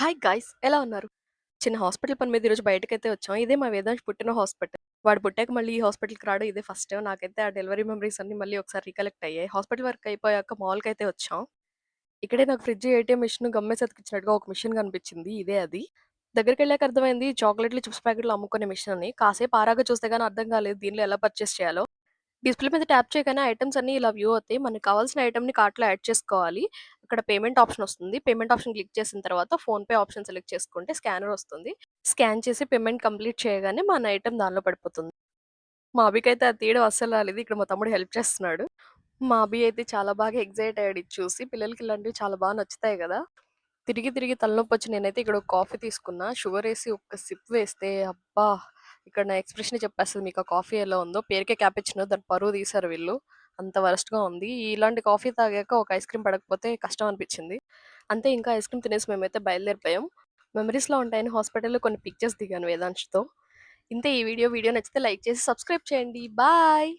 Hi guys ఎలా ఉన్నారు? చిన్న హాస్పిటల్ పని మీద ఈరోజు బయటకైతే వచ్చాం. ఇదే మా వేదాంశ్ పుట్టిన హాస్పిటల్. వాడు పుట్టాక మళ్ళీ ఈ హాస్పిటల్‌కి రావడం ఇదే ఫస్ట్ నాకైతే ఆ డెలివరీ మెమరీస్ అన్ని మళ్ళీ ఒకసారి రికలెక్ట్ అయ్యాయి. హాస్పిటల్ వర్క్ అయిపోయాక అయితే వచ్చాం. ఇక్కడే నాకు ఫ్రిడ్జ్, ఏటీఎం మిషన్ గమ్మేసి అతికిచ్చినట్టుగా ఒక మిషన్ కనిపించింది. ఇదే అది. దగ్గరికెళ్ళాక అర్థమైంది చాక్లెట్‌లు, చిప్స్ ప్యాకెట్‌లు అమ్ముకునే మిషన్ అని. కాసేపు ఆరాగా చూస్తే కానీ అర్థం కాలేదు దీనిలో ఎలా పర్చేస్ చేయాలో. డిస్‌ప్లే మీద ట్యాప్ చేయగానే ఐటమ్స్ అన్ని ఇలా వ్యూ అవుతాయి. మనకు కావాల్సిన ఐటమ్ని కార్ట్‌లో యాడ్ చేసుకోవాలి. అక్కడ పేమెంట్ ఆప్షన్ వస్తుంది. పేమెంట్ ఆప్షన్ క్లిక్ చేసిన తర్వాత ఫోన్‌పే ఆప్షన్ సెలెక్ట్ చేసుకుంటే స్కానర్ వస్తుంది. స్కాన్ చేసి పేమెంట్ కంప్లీట్ చేయగానే మన ఐటమ్ దానిలో పడిపోతుంది. మా అభికైతే అది తీయడం అస్సలు రాలేదు. ఇక్కడ మా తమ్ముడు హెల్ప్ చేస్తున్నాడు. మా అభి అయితే చాలా బాగా ఎగ్జైట్ అయ్యాడు ఇది చూసి. పిల్లలకి ఇలాంటివి చాలా బాగా నచ్చుతాయి కదా తిరిగి తిరిగి తలనొప్పి వచ్చి నేనైతే ఇక్కడ ఒక కాఫీ తీసుకున్నా. షుగర్ వేసి ఒక్క సిప్ వేస్తే అబ్బా! ఇక్కడ నా ఎక్స్ప్రెషన్ చెప్పేస్తుంది మీకు ఆ కాఫీ ఎలా ఉందో. పేరుకే క్యాపిచ్చినో దాని పరువు తీశారు వీళ్ళు. అంత వరస్ట్‌గా ఉంది. ఇలాంటి కాఫీ తాగాక ఒక ఐస్ క్రీమ్ పడకపోతే కష్టం అనిపించింది. అంతే ఇంకా ఐస్ క్రీమ్ తినేసి మేమైతే బయలుదేరిపోయాం. మెమరీస్‌లో ఉంటాయని హాస్పిటల్‌లో కొన్ని పిక్చర్స్ దిగాను వేదాంష్‌తో. ఇంతే ఈ వీడియో. వీడియో నచ్చితే లైక్ చేసి సబ్స్క్రైబ్ చేయండి. బాయ్.